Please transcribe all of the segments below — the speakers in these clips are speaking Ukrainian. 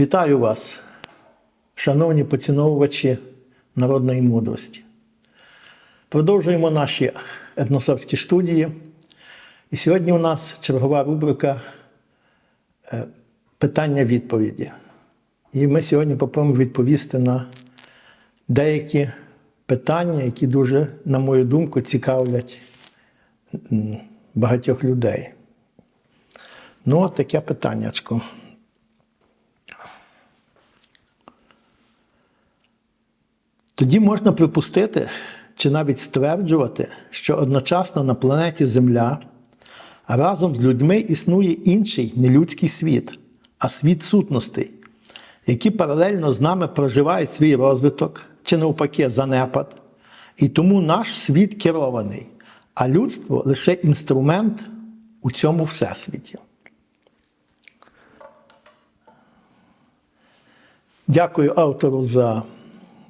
Вітаю вас, шановні поціновувачі народної мудрості. Продовжуємо наші етносовські студії. І сьогодні у нас чергова рубрика е, питання-відповіді. І ми сьогодні попробуємо відповісти на деякі питання, які дуже, на мою думку, цікавлять багатьох людей. Ну, от таке питаннячко. Тоді можна припустити чи навіть стверджувати, що одночасно на планеті Земля разом з людьми існує інший нелюдський світ, а світ сутностей, які паралельно з нами проживають свій розвиток чи навпаки занепад. І тому наш світ керований, а людство лише інструмент у цьому всесвіті. Дякую автору за,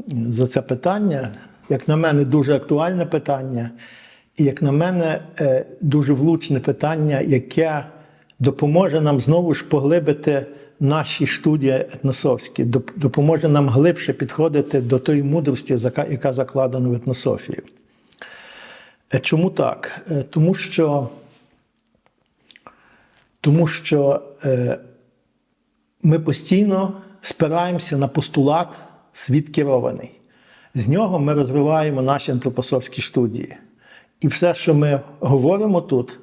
за це питання. Як на мене, дуже актуальне питання, і як на мене, е, дуже влучне питання, яке допоможе нам знову ж поглибити наші студії етносовські, допоможе нам глибше підходити до тої мудрості, яка закладена в етнософії. Е, Чому так? Е, Тому що, тому що ми постійно спираємося на постулат світ керований. З нього ми розвиваємо наші антропософські студії. І все, що ми говоримо тут,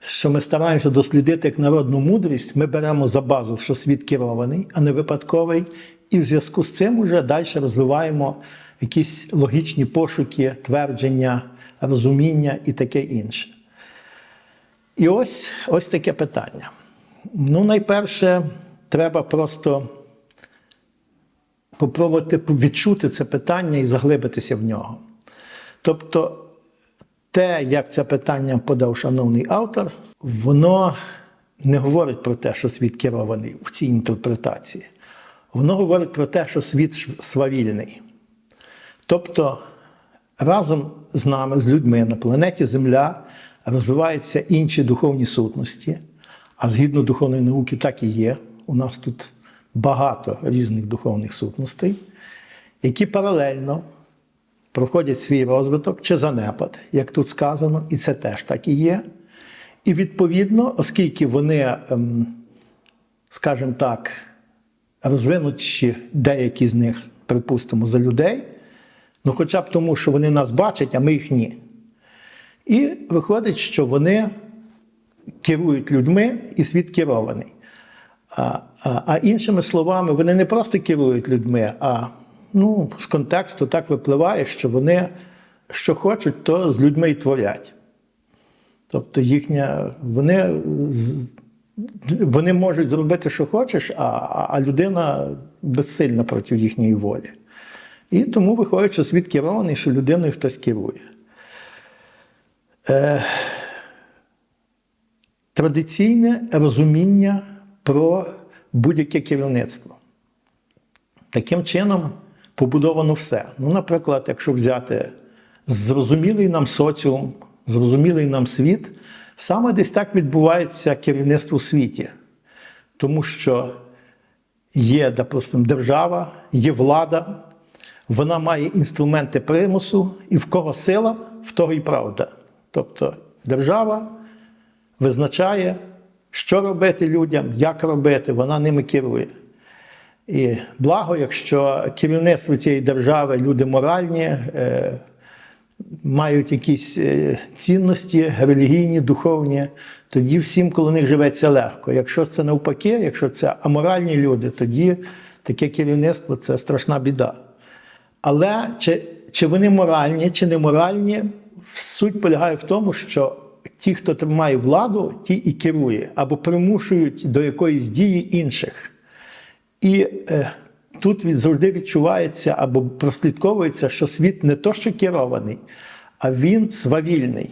що ми стараємося дослідити як народну мудрість, ми беремо за базу, що світ керований, а не випадковий. І в зв'язку з цим вже далі розвиваємо якісь логічні пошуки, твердження, розуміння і таке інше. І ось, ось таке питання. Ну, найперше, треба просто попробувати відчути це питання і заглибитися в нього. Тобто, те, як це питання подав шановний автор, воно не говорить про те, що світ керований в цій інтерпретації. Воно говорить про те, що світ свавільний. Тобто, разом з нами, з людьми на планеті Земля розвиваються інші духовні сутності, а згідно духовної науки, так і є. У нас тут багато різних духовних сутностей, які паралельно проходять свій розвиток чи занепад, як тут сказано, і це теж так і є. І відповідно, оскільки вони, ем, скажімо так, розвинучі деякі з них, припустимо, за людей, ну хоча б тому, що вони нас бачать, а ми їх ні. І виходить, що вони керують людьми, і світ керований. А, а, а іншими словами, вони не просто керують людьми, а ну, з контексту так випливає, що вони що хочуть, то з людьми й творять. Тобто їхня, вони, вони можуть зробити, що хочеш, а а людина безсильна проти їхньої волі. І тому виходить, що світ керований, що людиною хтось керує. Е, традиційне розуміння про будь-яке керівництво. Таким чином побудовано все. Ну, наприклад, якщо взяти зрозумілий нам соціум, зрозумілий нам світ, саме десь так відбувається керівництво у світі. Тому що є, допустимо, держава, є влада, вона має інструменти примусу, і в кого сила, в того і правда. Тобто держава визначає, що робити людям, як робити, вона ними керує. І благо, якщо керівництво цієї держави люди моральні, е, мають якісь е, цінності релігійні, духовні, тоді всім коло них живеться легко. Якщо це навпаки, якщо це аморальні люди, тоді таке керівництво це страшна біда. Але чи, чи вони моральні, чи не моральні, суть полягає в тому, що ті, хто тримає владу, ті і керує, або примушують до якоїсь дії інших. І е, тут завжди відчувається або прослідковується, що світ не то, що керований, а він свавільний.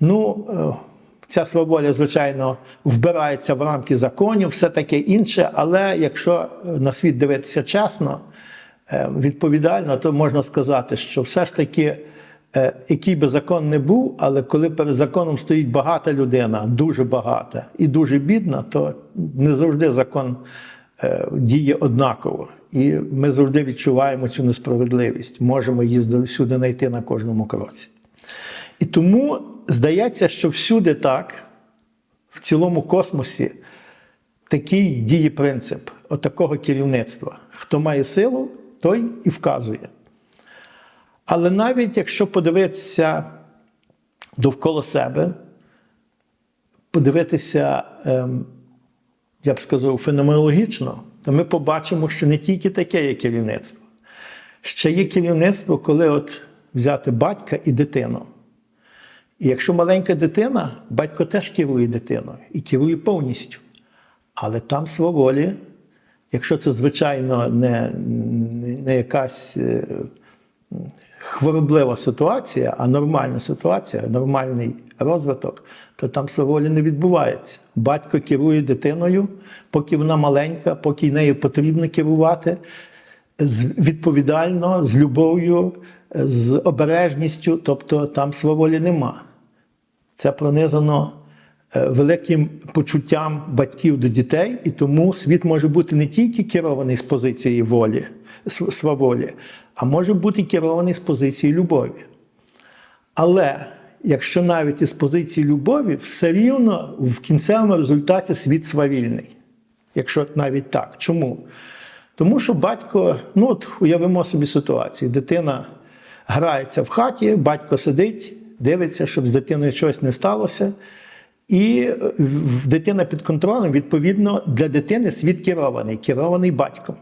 Ну, е, ця сваволя, звичайно, вбирається в рамки законів, все таке інше, але якщо е, на світ дивитися чесно, е, відповідально, то можна сказати, що все ж таки, який би закон не був, але коли перед законом стоїть багата людина, дуже багата і дуже бідна, то не завжди закон е, діє однаково. І ми завжди відчуваємо цю несправедливість, можемо її всюди знайти на кожному кроці. І тому здається, що всюди так, в цілому космосі, такий діє принцип отакого керівництва. Хто має силу, той і вказує. Але навіть якщо подивитися довкола себе, подивитися, ем, я б сказав, феноменологічно, то ми побачимо, що не тільки таке є керівництво. Ще є керівництво, коли от взяти батька і дитину. І якщо маленька дитина, батько теж керує дитиною і керує повністю. Але там сваволі, якщо це, звичайно, не, не, якась е, хвороблива ситуація, а нормальна ситуація, нормальний розвиток, то там сваволі не відбувається. Батько керує дитиною, поки вона маленька, поки нею потрібно керувати відповідально, з любов'ю, з обережністю, тобто там сваволі нема. Це пронизано е, великим почуттям батьків до дітей, і тому світ може бути не тільки керований з позиції волі, сваволі, а може бути керований з позиції любові. Але якщо навіть із позиції любові, все рівно в кінцевому результаті світ свавільний. Якщо навіть так. Чому? Тому що батько, ну от уявимо собі ситуацію, дитина грається в хаті, батько сидить, дивиться, щоб з дитиною щось не сталося. І дитина під контролем, відповідно, для дитини світ керований, керований батьком.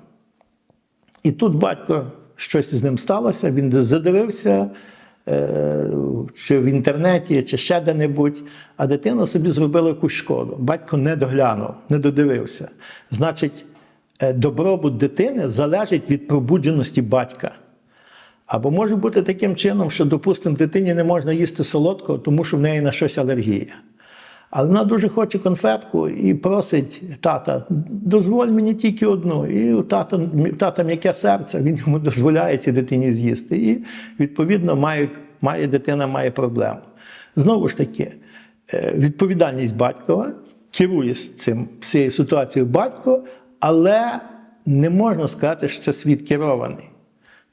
І тут батько щось з ним сталося, він задивився, е, чи в інтернеті, чи ще де-небудь, а дитина собі зробила якусь шкоду. Батько не доглянув, не додивився. Значить, е, добробут дитини залежить від пробудженості батька. Або може бути таким чином, що, допустимо, дитині не можна їсти солодкого, тому що в неї на щось алергія. Але вона дуже хоче конфетку і просить тата, дозволь мені тільки одну. І у тата, тата м'яке серце, він йому дозволяє цій дитині з'їсти. І, відповідно, має, має, дитина має проблему. Знову ж таки, е, відповідальність батькова керує цим цією ситуацією батько, але не можна сказати, що це світ керований.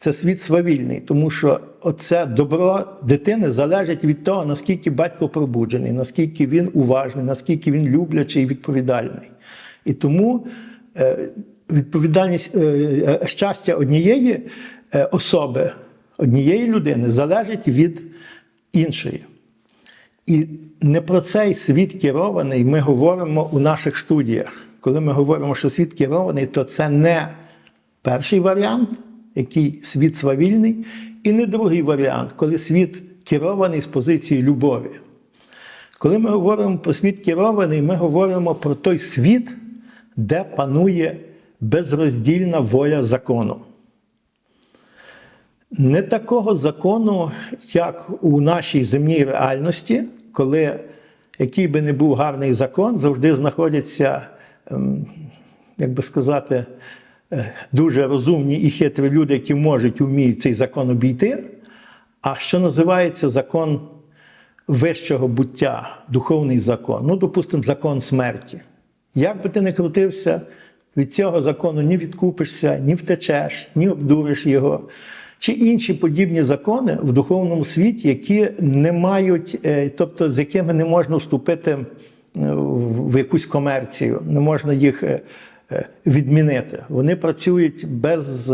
Це світ свавільний, тому що оце добро дитини залежить від того, наскільки батько пробуджений, наскільки він уважний, наскільки він люблячий і відповідальний. І тому е, відповідальність е, е, щастя однієї особи, однієї людини залежить від іншої. І не про цей світ керований ми говоримо у наших студіях. Коли ми говоримо, що світ керований, то це не перший варіант, який світ свавільний, і не другий варіант, коли світ керований з позиції любові. Коли ми говоримо про світ керований, ми говоримо про той світ, де панує безроздільна воля закону. Не такого закону, як у нашій земній реальності, коли який би не був гарний закон, завжди знаходяться, ем, як би сказати, дуже розумні і хитрі люди, які можуть і вміють цей закон обійти. А що називається закон вищого буття, духовний закон, ну, допустимо, закон смерті. Як би ти не крутився, від цього закону ні відкупишся, ні втечеш, ні обдуриш його. Чи інші подібні закони в духовному світі, які не мають, е, тобто з якими не можна вступити е, в якусь комерцію, не можна їх е, е, відмінити. Вони працюють без,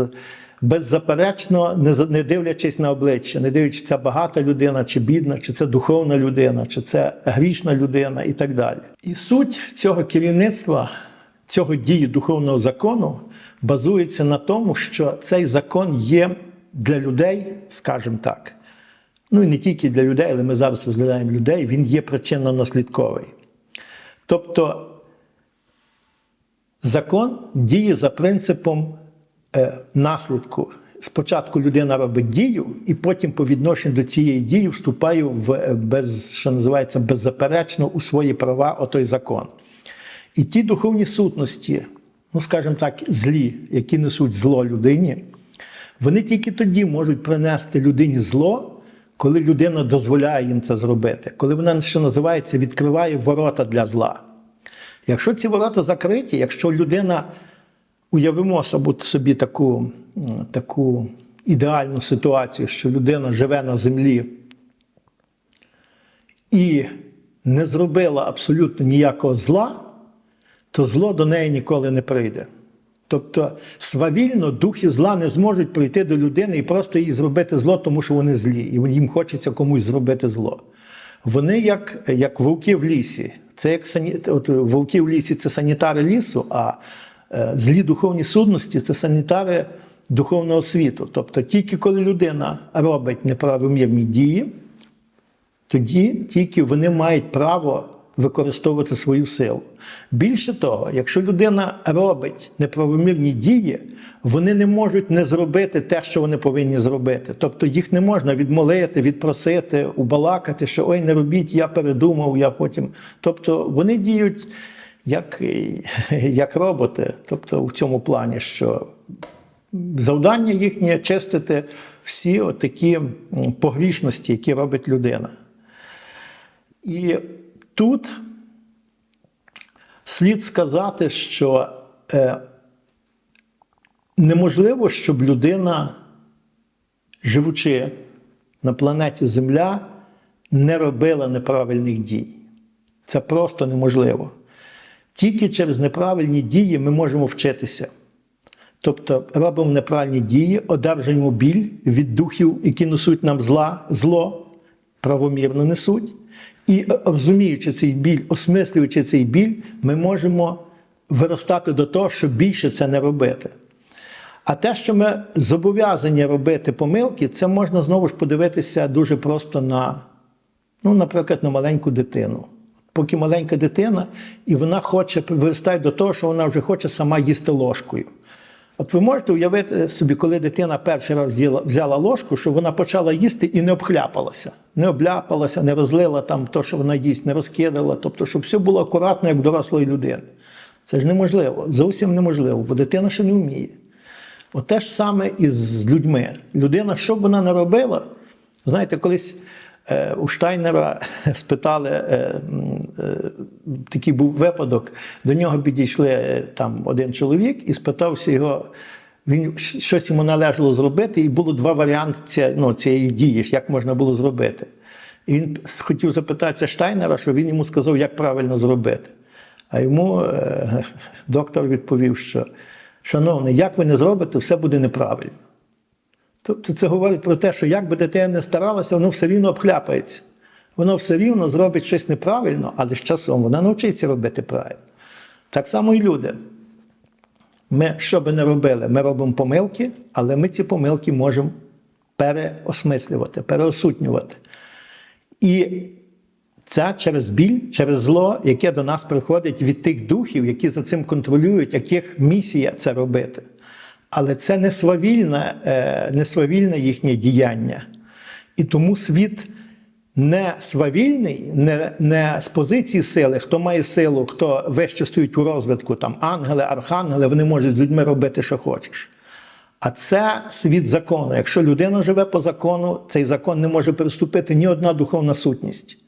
беззаперечно, не дивлячись на обличчя, не дивлячись, це багата людина, чи бідна, чи це духовна людина, чи це грішна людина і так далі. І суть цього керівництва, цього дії духовного закону базується на тому, що цей закон є для людей, скажімо так. Ну і не тільки для людей, але ми зараз розглядаємо людей, він є причинно-наслідковий. Тобто закон діє за принципом е, наслідку. Спочатку людина робить дію, і потім по відношенню до цієї дії вступає в е, без, що називається беззаперечно у свої права отой закон. І ті духовні сутності, ну скажімо так, злі, які несуть зло людині, вони тільки тоді можуть принести людині зло, коли людина дозволяє їм це зробити, коли вона, що називається, відкриває ворота для зла. Якщо ці ворота закриті, якщо людина уявимо собі- таку, таку ідеальну ситуацію, що людина живе на землі і не зробила абсолютно ніякого зла, то зло до неї ніколи не прийде. Тобто свавільно духи зла не зможуть прийти до людини і просто їй зробити зло, тому що вони злі, і їм хочеться комусь зробити зло. Вони як, як вовки в лісі. Це як сані... От вовки в лісі це санітари лісу, а е, злі духовні судності це санітари духовного світу. Тобто тільки коли людина робить неправомірні дії, тоді тільки вони мають право використовувати свою силу. Більше того, якщо людина робить неправомірні дії, вони не можуть не зробити те, що вони повинні зробити. Тобто їх не можна відмолити, відпросити, убалакати, що ой, не робіть, я передумав, я потім. Тобто вони діють як, як роботи, тобто в цьому плані, що завдання їхнє чистити всі такі погрішності, які робить людина. І тут слід сказати, що е, неможливо, щоб людина, живучи на планеті Земля, не робила неправильних дій. Це просто неможливо. Тільки через неправильні дії ми можемо вчитися. Тобто робимо неправильні дії, одержуємо біль від духів, які несуть нам зла, зло, правомірно несуть. І е, розуміючи цей біль, осмислюючи цей біль, ми можемо виростати до того, щоб більше це не робити. А те, що ми зобов'язані робити помилки, це можна знову ж подивитися дуже просто на, ну, наприклад, на маленьку дитину. Поки маленька дитина, і вона хоче виростає до того, що вона вже хоче сама їсти ложкою. От ви можете уявити собі, коли дитина перший раз взяла, взяла ложку, що вона почала їсти і не обхляпалася. Не обляпалася, не розлила там то, що вона їсть, не розкидала. Тобто, щоб все було акуратно, як дорослої людини. Це ж неможливо, зовсім неможливо, бо дитина ще не вміє. От те ж саме і з людьми. Людина, що б вона не робила, знаєте, колись у Штайнера спитали, е, е, такий був випадок, до нього підійшли е, там один чоловік і спитався його, він щось йому належало зробити, і було два варіанти ну, цієї дії, як можна було зробити. І він хотів запитатися Штайнера, що він йому сказав, як правильно зробити. А йому е, доктор відповів, що шановний, як ви не зробите, все буде неправильно. Тобто це говорить про те, що як би дитина не старалася, воно все рівно обхляпається. Воно все рівно зробить щось неправильно, але з часом вона навчиться робити правильно. Так само і люди. Ми, що би не робили, ми робимо помилки, але ми ці помилки можемо переосмислювати, переосутнювати. І це через біль, через зло, яке до нас приходить від тих духів, які за цим контролюють, яких місія це робити. Але це не свавільне, е, не свавільне їхнє діяння. І тому світ не свавільний, не, не з позиції сили, хто має силу, хто вище стоїть у розвитку, там ангели, архангели, вони можуть з людьми робити, що хочеш. А це світ закону. Якщо людина живе по закону, цей закон не може переступити ні одна духовна сутність.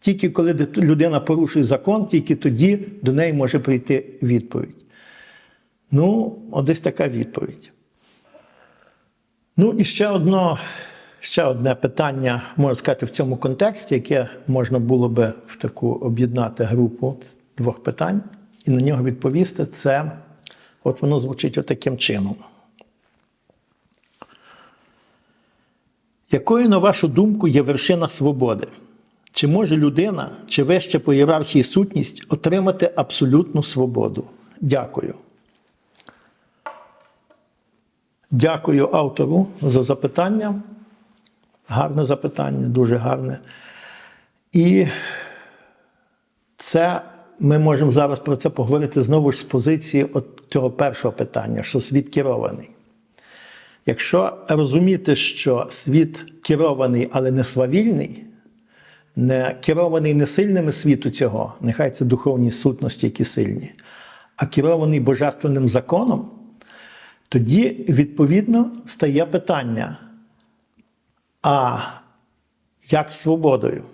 Тільки коли людина порушує закон, тільки тоді до неї може прийти відповідь. Ну, от десь така відповідь. Ну і ще одно, ще одне питання, можна сказати, в цьому контексті, яке можна було би в таку об'єднати групу двох питань і на нього відповісти, це от воно звучить отаким чином. Якою, на вашу думку, є вершина свободи? Чи може людина, чи вище по ієрархії сутність отримати абсолютну свободу? Дякую. Дякую автору за запитання. Гарне запитання, дуже гарне. І це ми можемо зараз про це поговорити знову ж з позиції от цього першого питання, що світ керований. Якщо розуміти, що світ керований, але не свавільний, не керований не сильними світу цього, нехай це духовні сутності, які сильні, а керований божественним законом, тоді, відповідно, стає питання: а як з свободою?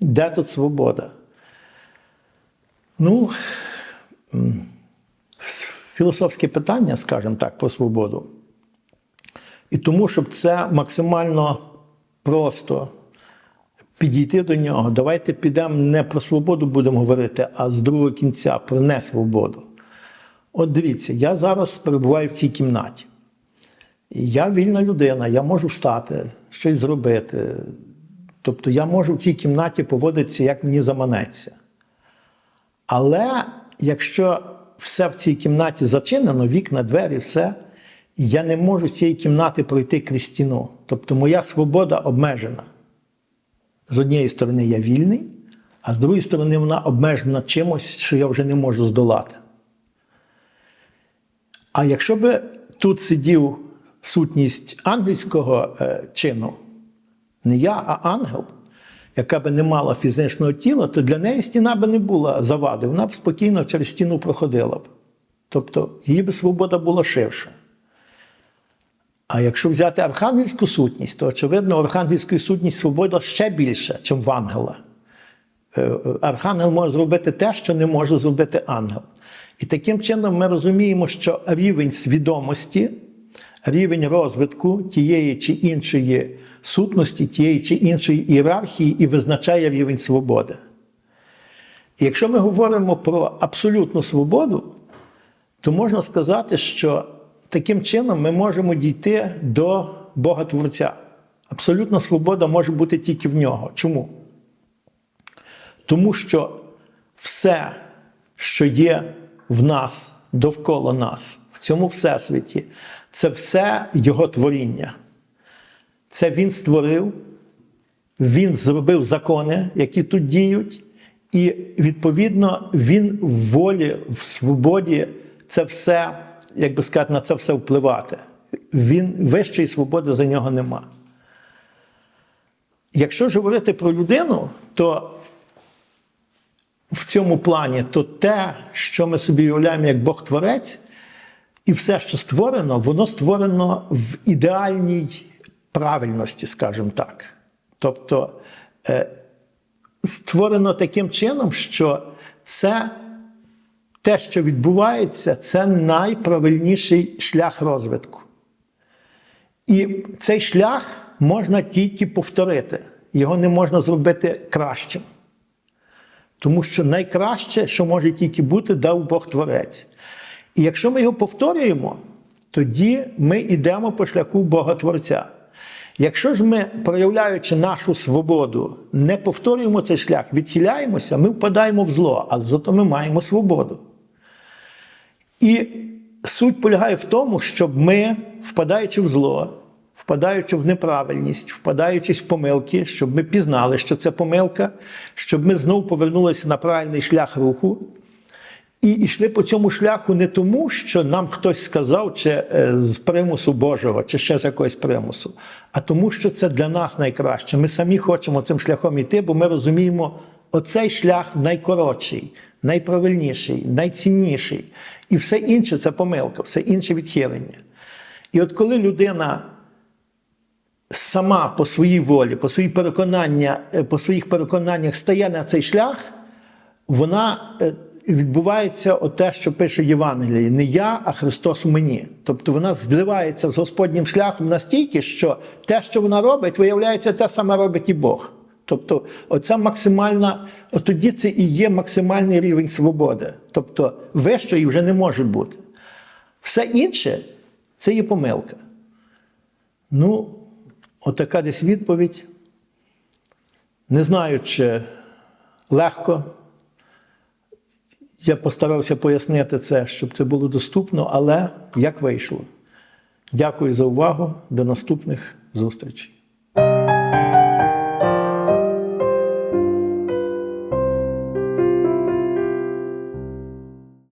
Де тут свобода? Ну, філософське питання, скажімо так, про свободу. І тому, щоб це максимально просто підійти до нього, давайте підемо не про свободу будемо говорити, а з другого кінця про несвободу. От дивіться, я зараз перебуваю в цій кімнаті. Я вільна людина, я можу встати, щось зробити. Тобто я можу в цій кімнаті поводитися, як мені заманеться. Але якщо все в цій кімнаті зачинено, вікна, двері, все, я не можу з цієї кімнати пройти крізь стіну. Тобто моя свобода обмежена. З однієї сторони, я вільний, а з другої сторони, вона обмежена чимось, що я вже не можу здолати. А якщо би тут сидів сутність ангельського е, чину, не я, а ангел, яка би не мала фізичного тіла, то для неї стіна би не була завади, вона б спокійно через стіну проходила б. Тобто її би свобода була ширша. А якщо взяти архангельську сутність, то очевидно, у архангельської сутність свобода ще більша, ніж в ангела. Е, Архангел може зробити те, що не може зробити ангел. І таким чином ми розуміємо, що рівень свідомості, рівень розвитку тієї чи іншої сутності, тієї чи іншої ієрархії і визначає рівень свободи. І якщо ми говоримо про абсолютну свободу, то можна сказати, що таким чином ми можемо дійти до Бога Творця. Абсолютна свобода може бути тільки в нього. Чому? Тому що все, що є в нас, довкола нас, в цьому всесвіті, це все Його творіння. Це Він створив, Він зробив закони, які тут діють, і відповідно Він в волі, в свободі це все, як би сказати, на це все впливати. Він вищої свободи за нього нема. Якщо ж говорити про людину, то в цьому плані, то те, що ми собі уявляємо як Бог Творець, і все, що створено, воно створено в ідеальній правильності, скажімо так. Тобто е, створено таким чином, що це те, що відбувається, це найправильніший шлях розвитку. І цей шлях можна тільки повторити, його не можна зробити кращим. Тому що найкраще, що може тільки бути, дав Бог Творець. І якщо ми його повторюємо, тоді ми йдемо по шляху Бога Творця. Якщо ж ми, проявляючи нашу свободу, не повторюємо цей шлях, відхиляємося, ми впадаємо в зло, але зато ми маємо свободу. І суть полягає в тому, щоб ми, впадаючи в зло, впадаючи в неправильність, впадаючи в помилки, щоб ми пізнали, що це помилка, щоб ми знову повернулися на правильний шлях руху. І йшли по цьому шляху не тому, що нам хтось сказав, чи е, з примусу Божого, чи ще з якогось примусу, а тому, що це для нас найкраще. Ми самі хочемо цим шляхом йти, бо ми розуміємо, оцей шлях найкоротший, найправильніший, найцінніший. І все інше це помилка, все інше відхилення. І от коли людина сама по своїй волі, по свої переконання, е, по своїх переконаннях стає на цей шлях, вона е, відбувається те, що пише Євангеліє: не я, а Христос у мені. Тобто вона зливається з Господнім шляхом настільки, що те, що вона робить, виявляється, те саме робить і Бог. Тобто, оця максимальна, тоді це і є максимальний рівень свободи. Тобто, вищої вже не може бути. Все інше це є помилка. Ну, отака десь відповідь. Не знаю, чи легко. Я постарався пояснити це, щоб це було доступно, але як вийшло. Дякую за увагу. До наступних зустрічей.